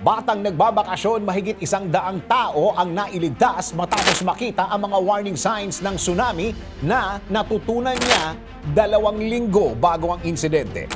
Batang nagbabakasyon, mahigit isang daang tao ang nailigtas matapos makita ang mga warning signs ng tsunami na natutunan niya dalawang linggo bago ang insidente.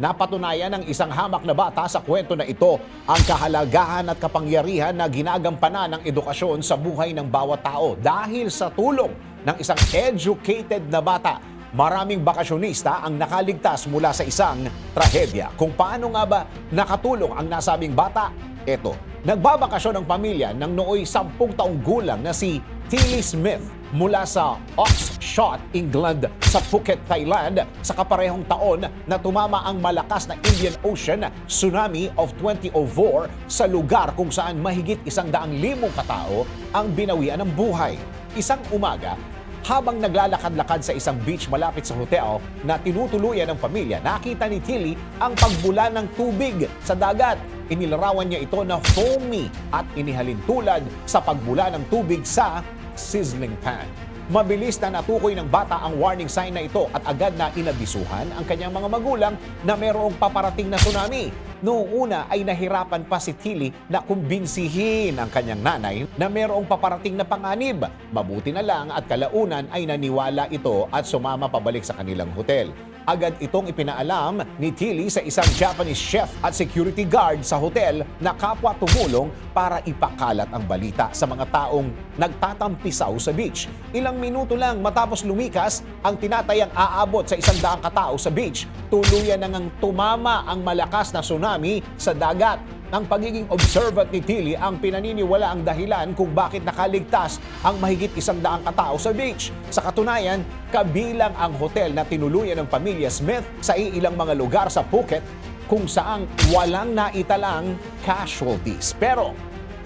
Napatunayan ng isang hamak na bata sa kwento na ito ang kahalagahan at kapangyarihan na ginagampanan ng edukasyon sa buhay ng bawat tao dahil sa tulong ng isang educated na bata. Maraming bakasyonista ang nakaligtas mula sa isang trahedya. Kung paano nga ba nakatulong ang nasabing bata? Eto, nagbabakasyon ang pamilya ng nooy 10 taong gulang na si Tilly Smith mula sa Oxshott, England sa Phuket, Thailand sa kaparehong taon na tumama ang malakas na Indian Ocean tsunami of 2004 sa lugar kung saan mahigit isang daang limong katao ang binawian ng buhay. Isang umaga, habang naglalakad-lakad sa isang beach malapit sa hotel na tinutuluyan ng pamilya, nakita ni Tilly ang pagbula ng tubig sa dagat. Inilarawan niya ito na foamy at inihalin tulad sa pagbula ng tubig sa sizzling pan. Mabilis na natukoy ng bata ang warning sign na ito at agad na inabisuhan ang kanyang mga magulang na mayroong paparating na tsunami. Noong una ay nahirapan pa si Tilly na kumbinsihin ang kanyang nanay na mayroong paparating na panganib. Mabuti na lang at kalaunan ay naniwala ito at sumama pabalik sa kanilang hotel. Agad itong ipinaalam ni Tilly sa isang Japanese chef at security guard sa hotel na kapwa tumulong para ipakalat ang balita sa mga taong nagtatampisaw sa beach. Ilang minuto lang matapos lumikas, ang tinatayang aabot sa isang daang katao sa beach, tuluyan na ngang tumama ang malakas na tsunami sa dagat. Ang pagiging observant ni Tilly ang pinaniniwala ang dahilan kung bakit nakaligtas ang mahigit isang daang katao sa beach. Sa katunayan, kabilang ang hotel na tinuluyan ng pamilya Smith sa iilang mga lugar sa Phuket kung saang walang naitalang casualties. Pero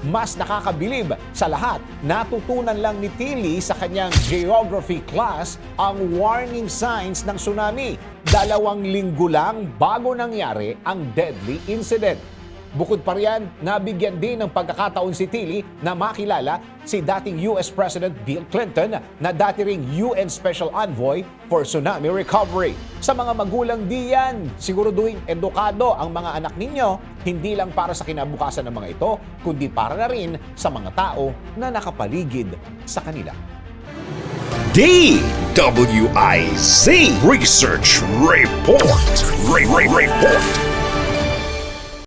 mas nakakabilib sa lahat, natutunan lang ni Tilly sa kanyang geography class ang warning signs ng tsunami. Dalawang linggo lang bago nangyari ang deadly incident. Bukod pa riyan, nabigyan din ng pagkakataon si Tilly na makilala si dating US President Bill Clinton na dati ring UN Special Envoy for Tsunami Recovery. Sa mga magulang diyan, siguraduhin edukado ang mga anak ninyo, hindi lang para sa kinabukasan ng mga ito, kundi para na rin sa mga tao na nakapaligid sa kanila. DWIZ Research Report. Re- Re- Report.